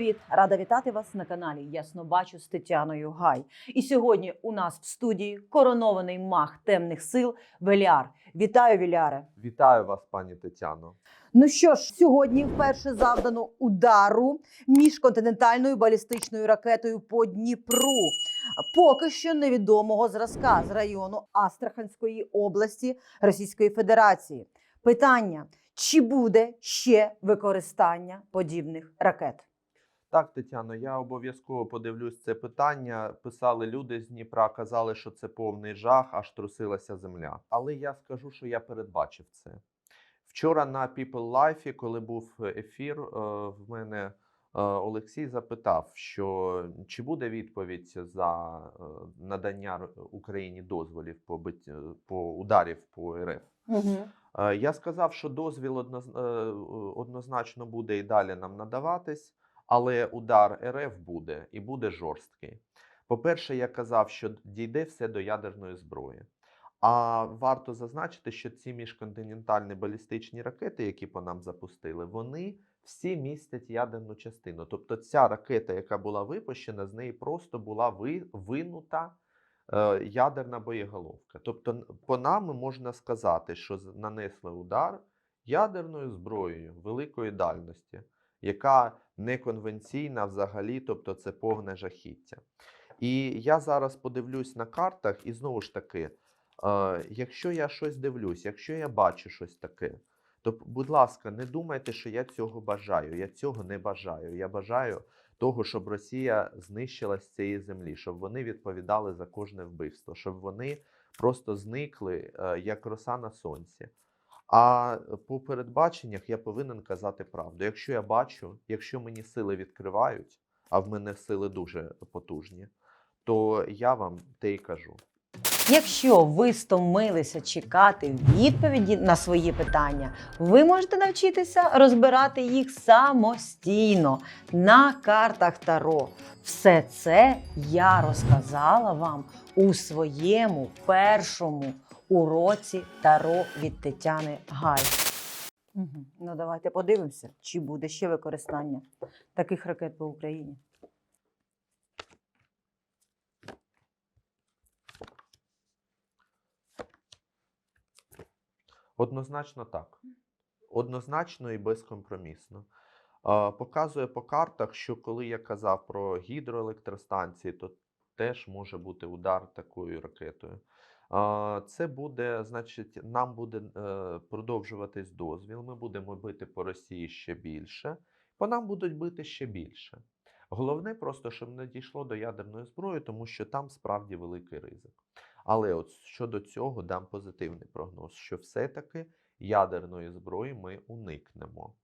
привіт! Рада вітати вас на каналі Ясно бачу з Тетяною Гай. І сьогодні у нас в студії коронований мах темних сил Веліар. Вітаю, Веліаре! Вітаю вас, пані Тетяно. Ну що ж, сьогодні вперше завдано удару міжконтинентальною балістичною ракетою по Дніпру. Поки що невідомого зразка з району Астраханської області Російської Федерації. Питання: чи буде ще використання подібних ракет? Так, Тетяно, я обов'язково подивлюсь це питання. Писали люди з Дніпра, казали, що це повний жах, аж трусилася земля. Але я скажу, що я передбачив це. Вчора на People Life, коли був ефір, е, в мене е, Олексій запитав, що чи буде відповідь за е, надання Україні дозволів по, бит- по ударів по РФ. Угу. Я сказав, що дозвіл однозначно буде і далі нам надаватись, але удар РФ буде і буде жорсткий. По-перше, я казав, що дійде все до ядерної зброї. А варто зазначити, що ці міжконтинентальні балістичні ракети, які по нам запустили, вони всі містять ядерну частину. Тобто ця ракета, яка була випущена, з неї просто була винута е, ядерна боєголовка. Тобто, по нам можна сказати, що нанесли удар ядерною зброєю великої дальності, яка неконвенційна взагалі, тобто це повне жахіття. І я зараз подивлюсь на картах, і знову ж таки, е, якщо я щось дивлюсь, якщо я бачу щось таке, то, будь ласка, не думайте, що я цього бажаю. Я цього не бажаю. Я бажаю того, щоб Росія знищила з цієї землі, щоб вони відповідали за кожне вбивство, щоб вони просто зникли е, як роса на сонці. А по передбаченнях я повинен казати правду. Якщо я бачу, якщо мені сили відкривають, а в мене сили дуже потужні, то я вам те й кажу. Якщо ви стомилися чекати відповіді на свої питання, ви можете навчитися розбирати їх самостійно на картах Таро. Все це я розказала вам у своєму першому уроці Таро від Тетяни Гай. Угу. Ну давайте подивимося, чи буде ще використання таких ракет по Україні. Однозначно так. Однозначно і безкомпромісно. Показує по картах, що коли я казав про гідроелектростанції, то теж може бути удар такою ракетою. Це буде, значить, нам буде е, продовжуватись дозвіл. Ми будемо бити по Росії ще більше, по нам будуть бити ще більше. Головне просто, щоб не дійшло до ядерної зброї, тому що там справді великий ризик. Але от щодо цього дам позитивний прогноз, що все-таки ядерної зброї ми уникнемо.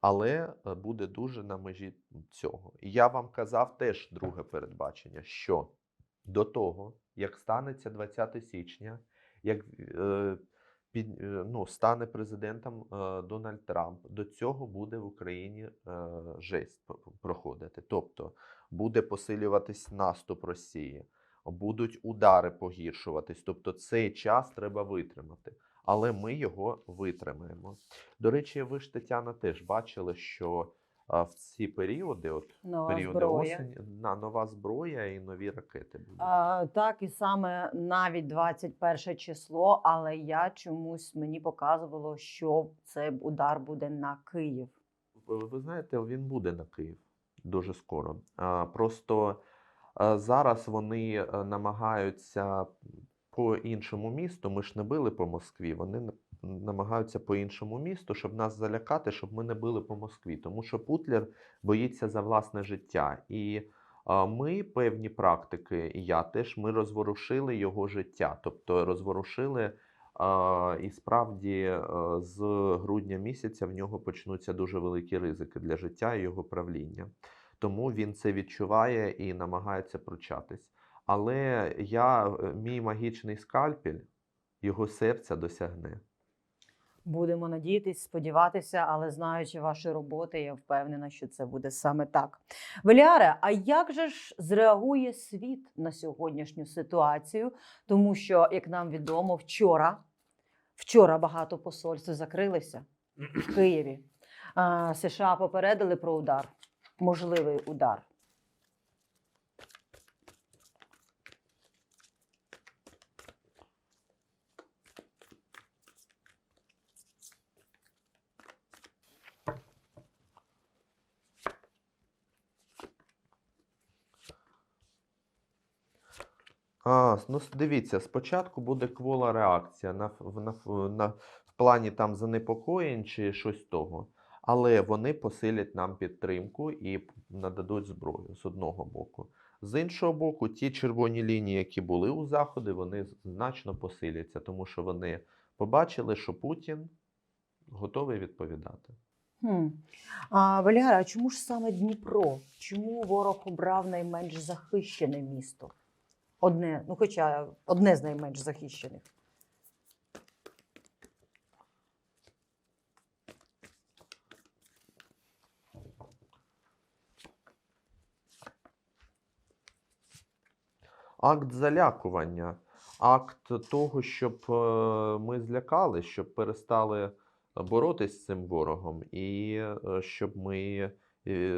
Але е, буде дуже на межі цього. І я вам казав теж друге передбачення, що до того, як станеться 20 січня, як е, під, е, ну, стане президентом е, Дональд Трамп, до цього буде в Україні е, жесть проходити. Тобто буде посилюватись наступ Росії будуть удари погіршуватись. Тобто цей час треба витримати. Але ми його витримаємо. До речі, ви ж Тетяна теж бачили, що в ці періоди, от Нова періоди зброя. осені, на нова зброя і нові ракети будуть. А, так, і саме навіть 21 число, але я чомусь мені показувало, що цей удар буде на Київ. Ви, ви знаєте, він буде на Київ дуже скоро. А, просто а, зараз вони е, намагаються по іншому місту. Ми ж не били по Москві. Вони намагаються по іншому місту, щоб нас залякати, щоб ми не били по Москві. Тому що Путлер боїться за власне життя. І ми певні практики, і я теж ми розворушили його життя, тобто розворушили. І справді з грудня місяця в нього почнуться дуже великі ризики для життя і його правління. Тому він це відчуває і намагається пручатись. Але я, е, мій магічний скальпель, його серця досягне. Будемо надіятись, сподіватися, але знаючи ваші роботи, я впевнена, що це буде саме так. Веліаре, а як же ж зреагує світ на сьогоднішню ситуацію? Тому що, як нам відомо, вчора, вчора багато посольств закрилися в Києві. США попередили про удар. можливий удар? А, ну дивіться, спочатку буде квола реакція на, на, на, в плані там занепокоєнь чи щось того. Але вони посилять нам підтримку і нададуть зброю з одного боку. З іншого боку, ті червоні лінії, які були у Заходи, вони значно посиляться, тому що вони побачили, що Путін готовий відповідати. Хм. А, Валіара, а чому ж саме Дніпро? Чому ворог обрав найменш захищене місто? Одне, ну хоча одне з найменш захищених. Акт залякування, акт того, щоб е, ми злякали, щоб перестали боротись з цим ворогом, і е, щоб ми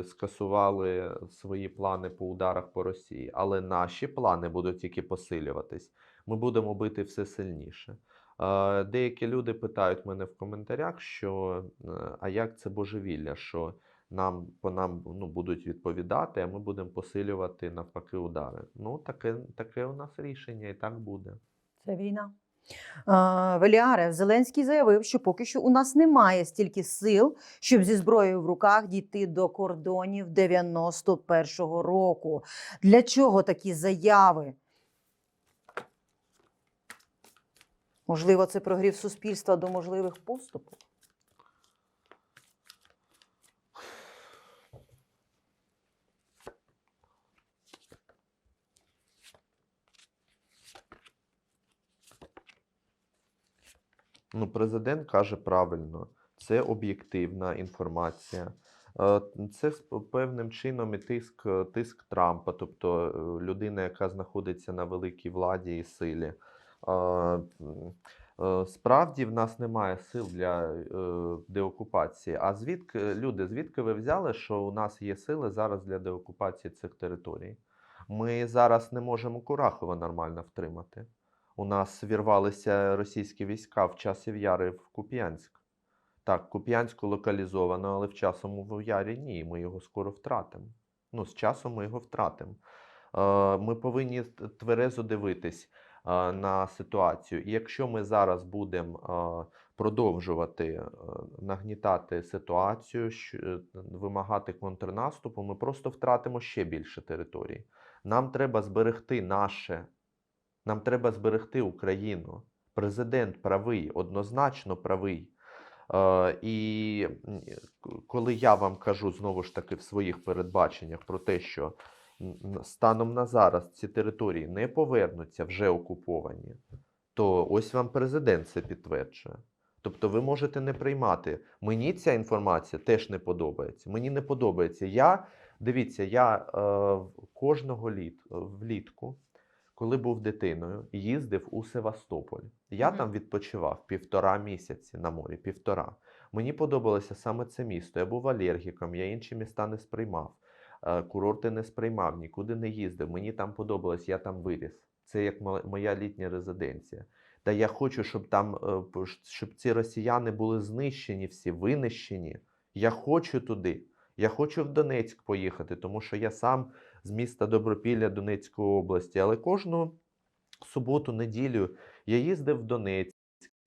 скасували свої плани по ударах по Росії. Але наші плани будуть тільки посилюватись. Ми будемо бити все сильніше. Е, Деякі люди питають мене в коментарях, що е, а як це божевілля, що нам по нам ну, будуть відповідати, а ми будемо посилювати навпаки удари. Ну, таке, таке у нас рішення, і так буде. Це війна. Веліаре, Зеленський заявив, що поки що у нас немає стільки сил, щоб зі зброєю в руках дійти до кордонів 91-го року. Для чого такі заяви? Можливо, це прогрів суспільства до можливих поступок? Ну, президент каже правильно, це об'єктивна інформація. Е, Це певним чином і тиск, тиск Трампа, тобто е, людина, яка знаходиться на великій владі і силі. Е, Справді в нас немає сил для деокупації. А звідки люди, звідки ви взяли, що у нас є сили зараз для деокупації цих територій? Ми зараз не можемо Курахова нормально втримати. У нас вірвалися російські війська в часів Яри в Куп'янськ. Так, Куп'янську локалізовано, але в часом Ярі ні, ми його скоро втратимо. Ну, з часом ми його втратимо. Е, Ми повинні тверезо дивитись е, на ситуацію. І якщо ми зараз будемо е, продовжувати нагнітати ситуацію, вимагати контрнаступу, ми просто втратимо ще більше територій. Нам треба зберегти наше нам треба зберегти Україну. Президент правий, однозначно правий. Е, і коли я вам кажу знову ж таки в своїх передбаченнях про те, що станом на зараз ці території не повернуться вже окуповані, то ось вам президент це підтверджує. Тобто ви можете не приймати. Мені ця інформація теж не подобається. Мені не подобається. Я дивіться, я е, кожного літ влітку коли був дитиною, їздив у Севастополь. Я Мгм. там відпочивав півтора місяці на морі, півтора. Мені подобалося саме це місто. Я був алергіком, я інші міста не сприймав, е, курорти не сприймав, нікуди не їздив. Мені там подобалось, я там виріс. Це як моя літня резиденція. Та я хочу, щоб там е, щоб ці росіяни були знищені, всі винищені. Я хочу туди. Я хочу в Донецьк поїхати, тому що я сам з міста Добропілля Донецької області. Але кожну суботу, неділю я їздив в Донецьк.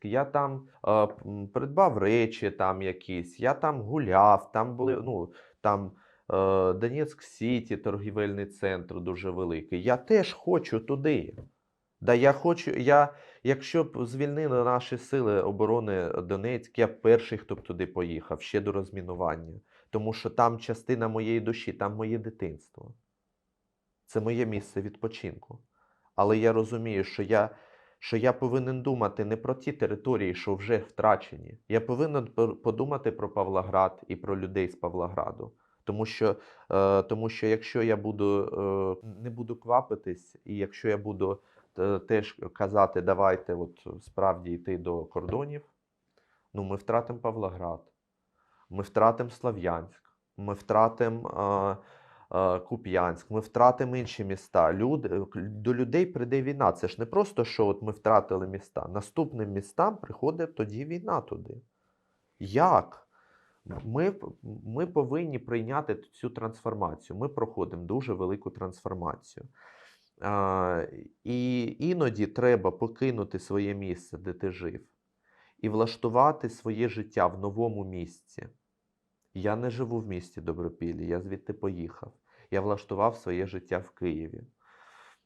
Я там е, придбав речі там якісь, я там гуляв, там були ну там е, Донецьк Сіті, торгівельний центр дуже великий. Я теж хочу туди. Да, я хочу, я, якщо б звільнили наші сили оборони Донецьк, я б перший, хто б туди поїхав, ще до розмінування. Тому що там частина моєї душі, там моє дитинство. Це моє місце відпочинку. Але я розумію, що я, що я повинен думати не про ті території, що вже втрачені. Я повинен подумати про Павлоград і про людей з Павлограду. Тому що, е, тому що якщо я буду, е, не буду квапитись, і якщо я буду е, теж казати, давайте от справді йти до кордонів, ну ми втратимо Павлоград, ми втратимо Слав'янськ, ми втратимо е, Куп'янськ, ми втратимо інші міста. Люди, до людей прийде війна. Це ж не просто, що от ми втратили міста. Наступним містам приходить тоді війна туди. Як? Ми, ми повинні прийняти цю трансформацію. Ми проходимо дуже велику трансформацію. А, і іноді треба покинути своє місце, де ти жив, і влаштувати своє життя в новому місці. Я не живу в місті Добропіллі, я звідти поїхав. Я влаштував своє життя в Києві.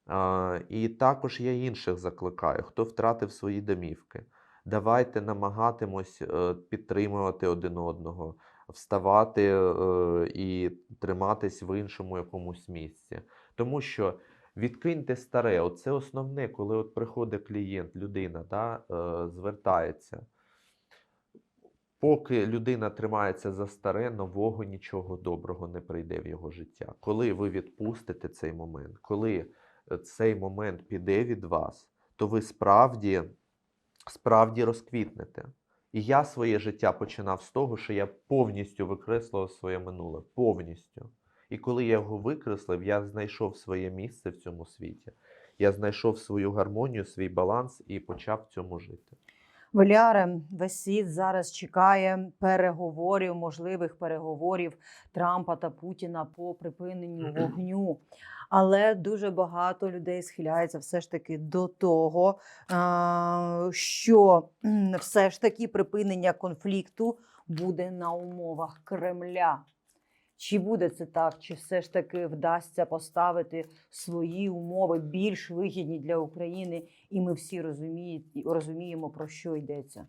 А, і також я інших закликаю, хто втратив свої домівки. Давайте намагатимось е, підтримувати один одного, вставати е, і триматись в іншому якомусь місці. Тому що відкиньте старе, оце основне, коли от приходить клієнт, людина да, е, звертається. Поки людина тримається за старе, нового нічого доброго не прийде в його життя. Коли ви відпустите цей момент, коли е, цей момент піде від вас, то ви справді, справді розквітнете. І я своє життя починав з того, що я повністю викреслив своє минуле. Повністю. І коли я його викреслив, я знайшов своє місце в цьому світі. Я знайшов свою гармонію, свій баланс і почав в цьому жити. Валіаре, весь світ зараз чекає переговорів, можливих переговорів Трампа та Путіна по припиненню вогню. Але дуже багато людей схиляється все ж таки до того, що все ж таки припинення конфлікту буде на умовах Кремля. Чи буде це так, чи все ж таки вдасться поставити свої умови більш вигідні для України, і ми всі розуміє- розуміємо, про що йдеться?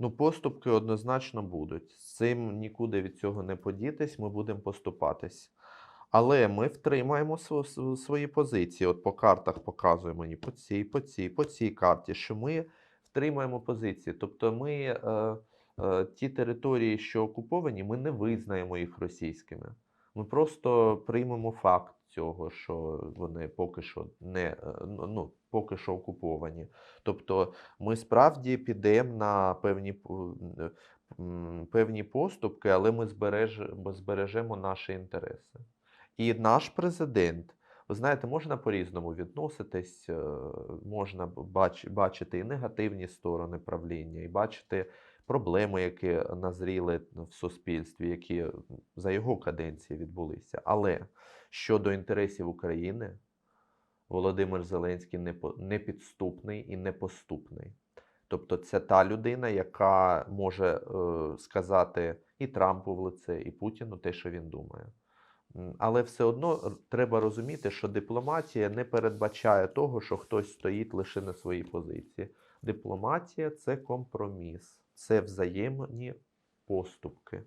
Ну, поступки однозначно будуть. З цим нікуди від цього не подітись, ми будемо поступатись. Але ми втримаємо сво- сво- свої позиції. От по картах показуємо мені по цій, по цій, по цій карті, що ми втримаємо позиції. Тобто ми е, е, ті території, що окуповані, ми не визнаємо їх російськими. Ми просто приймемо факт цього, що вони поки що не е, ну, ну, поки що окуповані. Тобто ми справді підемо на певні, е, певні поступки, але ми збереж, збережемо наші інтереси. І наш президент, ви знаєте, можна по-різному відноситись, е, можна бач, бачити і негативні сторони правління, і бачити проблеми, які назріли в суспільстві, які за його каденції відбулися. Але щодо інтересів України, Володимир Зеленський непідступний і непоступний. Тобто це та людина, яка може е, сказати і Трампу в лице, і Путіну те, що він думає. Але все одно треба розуміти, що дипломатія не передбачає того, що хтось стоїть лише на своїй позиції. Дипломатія це компроміс, це взаємні поступки.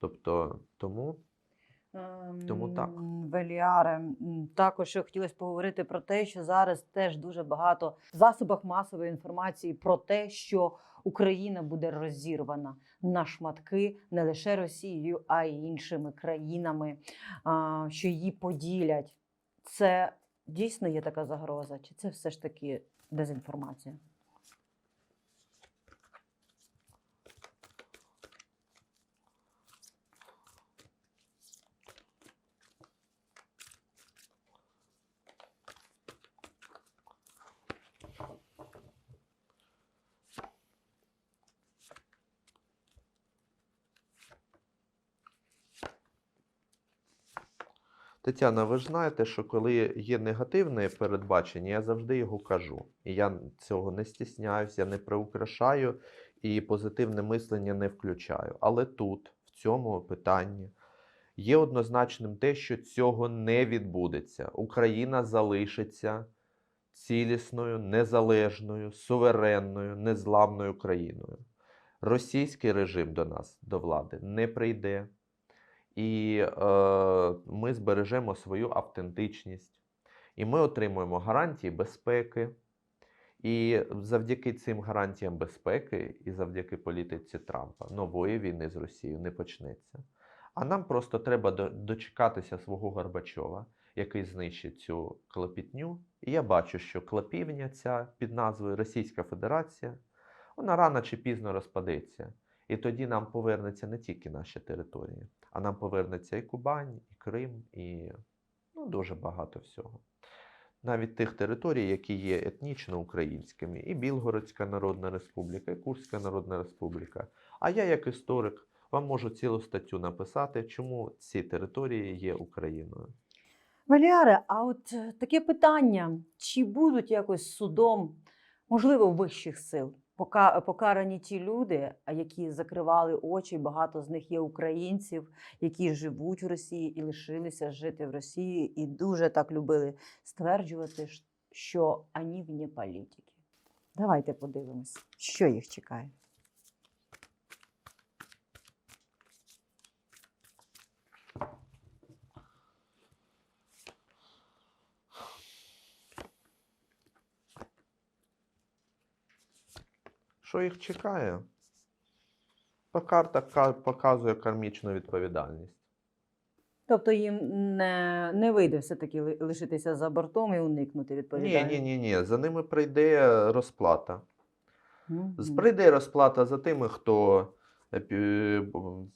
Тобто, тому Тому так. Ем, Веліаре, також хотілося поговорити про те, що зараз теж дуже багато в засобах масової інформації про те, що Україна буде розірвана на шматки не лише Росією, а й іншими країнами, що її поділять. Це дійсно є така загроза, чи це все ж таки дезінформація? Тетяна, ви ж знаєте, що коли є негативне передбачення, я завжди його кажу. І я цього не стісняюсь, я не приукрашаю і позитивне мислення не включаю. Але тут, в цьому питанні, є однозначним те, що цього не відбудеться. Україна залишиться цілісною, незалежною, суверенною, незламною країною. Російський режим до нас, до влади, не прийде і е, ми збережемо свою автентичність, і ми отримуємо гарантії безпеки, І завдяки цим гарантіям безпеки і завдяки політиці Трампа нової війни з Росією не почнеться. А нам просто треба дочекатися свого Горбачова, який знищить цю клепітню. І я бачу, що клепівня ця під назвою Російська Федерація, вона рано чи пізно розпадеться. І тоді нам повернеться не тільки наші території, а нам повернеться і Кубань, і Крим, і ну, дуже багато всього. Навіть тих територій, які є етнічно українськими, і Білгородська Народна Республіка, і Курська Народна Республіка. А я, як історик, вам можу цілу статтю написати, чому ці території є Україною. Валіаре, а от е, таке питання: чи будуть якось судом, можливо, вищих сил покарані ті люди, які закривали очі, багато з них є українців, які живуть в Росії і лишилися жити в Росії, і дуже так любили стверджувати, що вони вне політики. Давайте подивимось, що їх чекає. Що їх чекає? По картах показує кармічну відповідальність. Тобто їм не, не вийде все-таки лишитися за бортом і уникнути Ні, відповідальності. ні, ні, ні. За ними прийде розплата. Мгм. З- Прийде розплата за тими, хто е,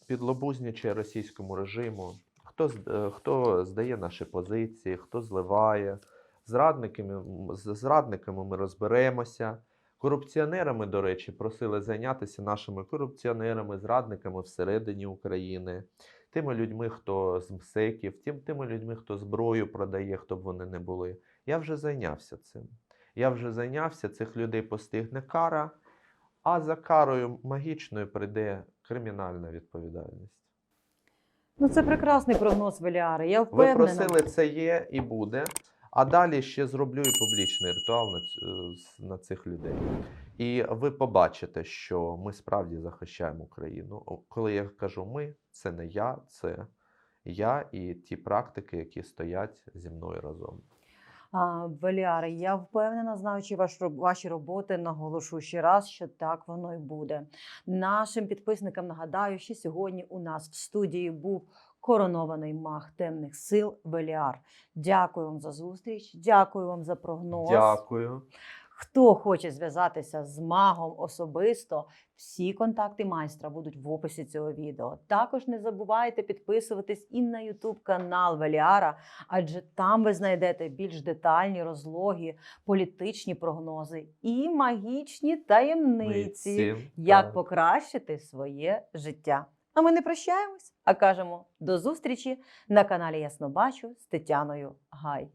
підлобузнічає російському режиму, хто, е, хто здає наші позиції, хто зливає. Зрадниками, з зрадниками ми розберемося. Корупціонерами, до речі, просили зайнятися нашими корупціонерами, зрадниками всередині України, тими людьми, хто з МСЕКів, тим, тими людьми, хто зброю продає, хто б вони не були. Я вже зайнявся цим. Я вже зайнявся, цих людей постигне кара, а за карою магічною прийде кримінальна відповідальність. Ну, це прекрасний прогноз Веліари. Я Ви просили, це є і буде. А далі ще зроблю і публічний ритуал на, на цих людей. І ви побачите, що ми справді захищаємо Україну. Коли я кажу ми, це не я, це я і ті практики, які стоять зі мною разом. Веліари, я впевнена, знаючи ваш, ваші роботи, наголошу ще раз, що так воно і буде. Нашим підписникам нагадаю, що сьогодні у нас в студії був коронований маг темних сил Веліар. Дякую вам за зустріч, дякую вам за прогноз. Дякую. Хто хоче зв'язатися з магом особисто, всі контакти майстра будуть в описі цього відео. Також не забувайте підписуватись і на YouTube канал Веліара, адже там ви знайдете більш детальні розлоги, політичні прогнози і магічні таємниці, Митці, як так. покращити своє життя. А ми не прощаємось, а кажемо до зустрічі на каналі Ясно Бачу з Тетяною Гай.